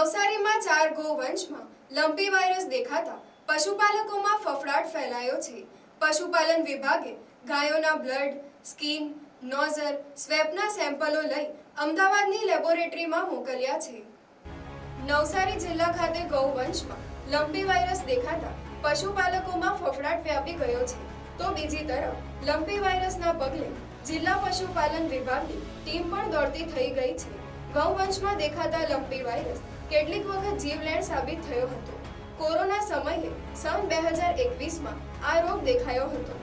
નવસારીમાં ચાર ગોવંશમાં lumpy virus દેખાતા પશુપાલકોમાં ફફડાટ ફેલાયો છે. પશુપાલન વિભાગે ગાયોના બ્લડ, સ્કીન, નોઝર, સ્વેપના સેમ્પલો લઈ અમદાવાદની લેબોરેટરીમાં મોકલ્યા છે. નવસારી જિલ્લા ખાતે ગૌવંશમાં લંપી વાયરસ દેખાતા પશુપાલકોમાં ફફડાટ વ્યાપી ગયો છે. તો બીજી તરફ, લંપી વાયરસના પગલે જિલ્લા પશુપાલન વિભાગની ટીમ પણ દોડતી થઈ ગઈ છે. ગૌવંશમાં દેખાતા લંપી વાયરસ કેટલીક વખત જીવલેણ સાબિત થયો હતો. કોરોના સમયે સન બે હજાર એકવીસમાં આ રોગ દેખાયો હતો.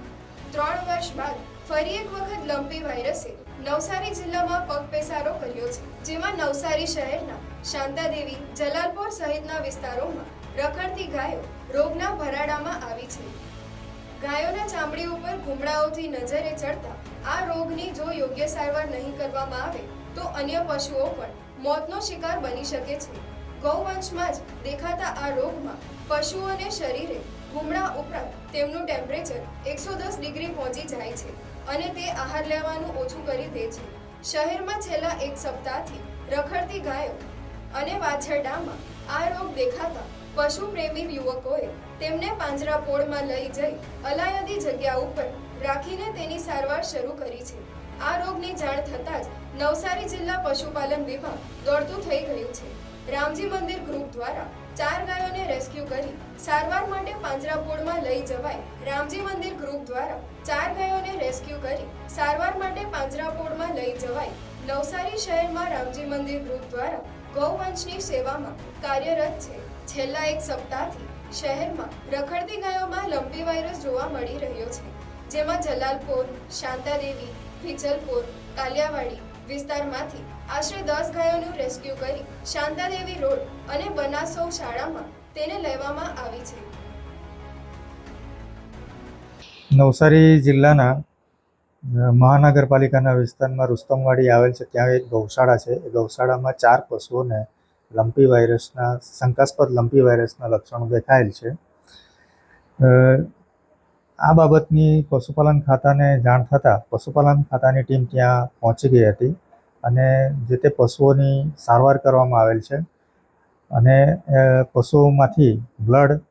ત્રણ વર્ષ બાદ ફરી એક વખત લંપી વાયરસે નવસારી જિલ્લામાં પગપેસારો કર્યો છે, જેમાં નવસારી શહેરના શાંતાદેવી, જલાલપોર સહિતના વિસ્તારોમાં રખડતી ગાયો રોગના ભરાડામાં આવી છે. ગાયોના ચામડી ઉપર ઘૂમડાઓથી નજરે ચડતા આ રોગની જો યોગ્ય સારવાર નહીં કરવામાં આવે તો અન્ય પશુઓ પણ મોતનો શિકાર બની શકે છે. ગૌવંશમાં જ દેખાતા આ રોગમાં પશુઓને શરીરે ગુમડા ઉપરાંત તેમનું ટેમ્પરેચર એકસો દસ ડિગ્રી પહોંચી જાય છે અને તે આહાર લેવાનું ઓછું કરી દે છે. શહેરમાં છેલ્લા એક સપ્તાહથી રખડતી ગાયો અને વાછરડામાં આ રોગ દેખાતા પશુ પ્રેમી યુવકોએ તેમને પાંજરાપોળમાં લઈ જઈ અલાયદી જગ્યા ઉપર રાખીને તેની સારવાર શરૂ કરી છે. આ રોગની જાણ થતાં જ નવસારી જિલ્લા પશુપાલન વિભાગ દોડતું થઈ ગયું છે. રામજી મંદિર ગ્રુપ દ્વારા ચાર ગાયોને રેસ્ક્યુ કરી સારવાર માટે પાંજરાપોળમાં લઈ જવાય રામજી મંદિર ગ્રુપ દ્વારા ચાર ગાયોને રેસ્ક્યુ કરી સારવાર માટે પાંજરાપોળમાં લઈ જવાય નવસારી શહેરમાં રામજી મંદિર ગ્રુપ દ્વારા ગૌવંશની સેવામાં કાર્યરત છે. છેલ્લા એક સપ્તાહથી શહેરમાં રખડતી ગાયોમાં લંબી વાયરસ જોવા મળી રહ્યો છે. જેમાં જલાલપોર, શાંતાદેવી વિચલપોર કાલિયાવાડી વિસ્તારમાંથી આશરે દસ ગાયોનું રેસ્ક્યુ કરી શાંતાદેવી રોડ અને બનાસૌ શાળામાં તેને લેવામાં આવી છે. નવસારી જિલ્લાના મહાનગરપાલિકાના વિસ્તારમાં રુસ્તમવાડી આવેલ છે. ત્યાં એક ગૌશાળા છે. એ ગૌશાળામાં ચાર પશુઓને લંપી વાયરસના, શંકાસ્પદ લંપી વાયરસના લક્ષણો દેખાયેલ છે. આ બાબતની પશુપાલન ખાતાને જાણ થતાં પશુપાલન ખાતાની ટીમ ત્યાં પહોંચી ગઈ હતી અને જે તે પશુઓની સારવાર કરવામાં આવેલ છે. અને પશુઓમાંથી બ્લડ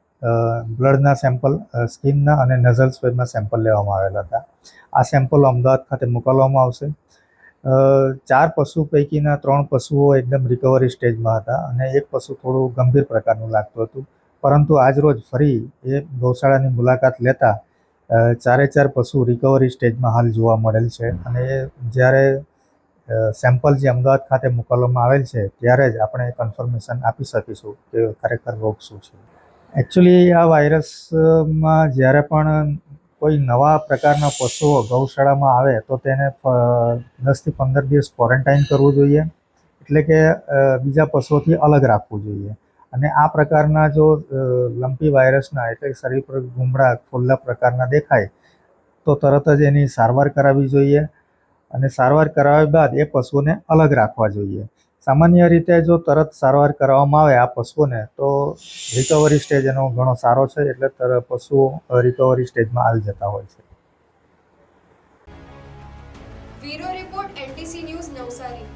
બ્લડના સેમ્પલ સ્કિનના અને નઝલ સ્વેબના સેમ્પલ લેવામાં આવેલા હતા. આ સેમ્પલ અમદાવાદ ખાતે મોકલવામાં આવશે. ચાર પશુ પૈકીના ત્રણ પશુઓ એકદમ રિકવરી સ્ટેજમાં હતા અને એક પશુ થોડું ગંભીર પ્રકારનું લાગતું હતું. પરંતુ આજરોજ ફરી એ ગૌશાળાની મુલાકાત લેતા ચારે ચાર પશુ રિકવરી સ્ટેજમાં હાલ જોવા મળેલ છે અને જ્યારે સેમ્પલ જે અમદાવાદ ખાતે મોકલવામાં આવેલ છે, ત્યારે જ આપણે કન્ફર્મેશન આપી શકીશું કે ખરેખર રોગ શું છે. એકચ્યુઅલી આ વાયરસમાં જ્યારે પણ કોઈ નવા પ્રકારના પશુઓ ગૌશાળામાં આવે, તો તેને દસથી પંદર દિવસ ક્વોરન્ટાઇન કરવું જોઈએ. એટલે કે બીજા પશુઓથી અલગ રાખવું જોઈએ. અને આ પ્રકારના જો લંપી વાયરસના એટલે શરીર પર ગુમડા, ખુલ્લા પ્રકારના દેખાય, તો તરત જ એની સારવાર કરાવવી જોઈએ. અને સારવાર કરાવ્યા બાદ એ પશુઓને અલગ રાખવા જોઈએ. સામાન્ય રીતે જો તરત સારવાર કરવામાં આવે આ પશુઓને, તો રિકવરી સ્ટેજ એનો ઘણો સારો છે, એટલે તર પશુઓ રિકવરી સ્ટેજમાં આવી જતા હોય છે. Bureau report NTC news Navsari.